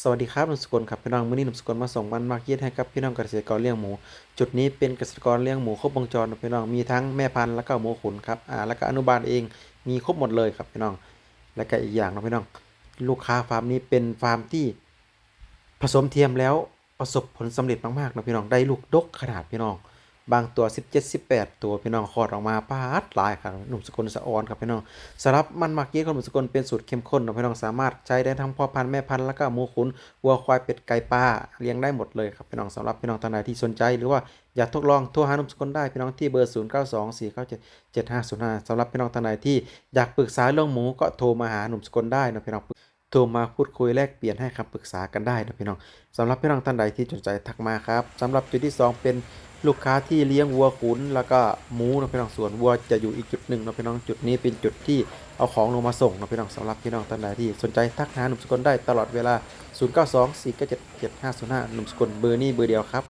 สวัสดีครับนุ่มสกุลครับพี่น้องมื้อนี้นุ่มสกุลมาส่งมันมาร์เก็ตให้กับพี่น้องเกษตรกรเลี้ยงหมู จุดนี้เป็นเกษตรกรเลี้ยงหมูครบวงจรนะพี่น้องมีทั้งแม่พันธุ์แล้วก็หมูขุนครับอ่าแล้วก็อนุบาลเองมีครบหมดเลยครับพี่น้อง แล้วก็อีกอย่างนะพี่น้อง ลูกค้าฟาร์มนี้เป็นฟาร์มที่ผสมเทียมแล้วประสบผลสำเร็จมากๆนะพี่น้องได้ลูกดกขนาดพี่น้อง บางตัว 17 18 ตัวพี่น้องคลอดออกมาปาดหลายครับหนุ่มสกุลสะออนครับพี่น้องสำหรับมันมาร์เก็ตของหนุ่มสกุลเป็นสูตรเข้มข้นนะพี่น้องสามารถใช้ได้ทั้งพ่อพันธุ์แม่พันธุ์แล้วก็หมูขุนวัวควายเป็ดไก่ปลาเลี้ยงได้หมดเลยครับพี่น้องสำหรับพี่น้องท่านใดที่สนใจหรือว่าอยากทดลองโทรหาหนุ่มสกุลได้พี่น้องที่เบอร์ 0 9 2 4 9 7 7 5 0 5สำหรับพี่น้องท่านใดที่อยากปรึกษาเรื่องหมูก็โทรมาหาหนุ่มสกุลได้นะพี่น้องโทรมาพูดคุยแลกเปลี่ยนให้คำปรึกษากันได้นะพี่น้องสำหรับพี่น้องท่านใดที่สนใจทักมาครับสำหรับจุดที่สองเป็น ลูกค้าที่เลี้ยงวัวขุนแล้วก็หมูนะพี่น้องส่วนวัวจะอยู่อีกจุดหนึ่งนะพี่น้องจุดนี้เป็นจุดที่เอาของลงมาส่งนะพี่น้องสำหรับพี่น้องท่านใดที่ สนใจทักหาหนุ่มสกลได้ตลอดเวลา 0 9 2 4 9 7 7 5 0 5หนุ่มสกลเบอร์นี้เบอร์เดียวครับ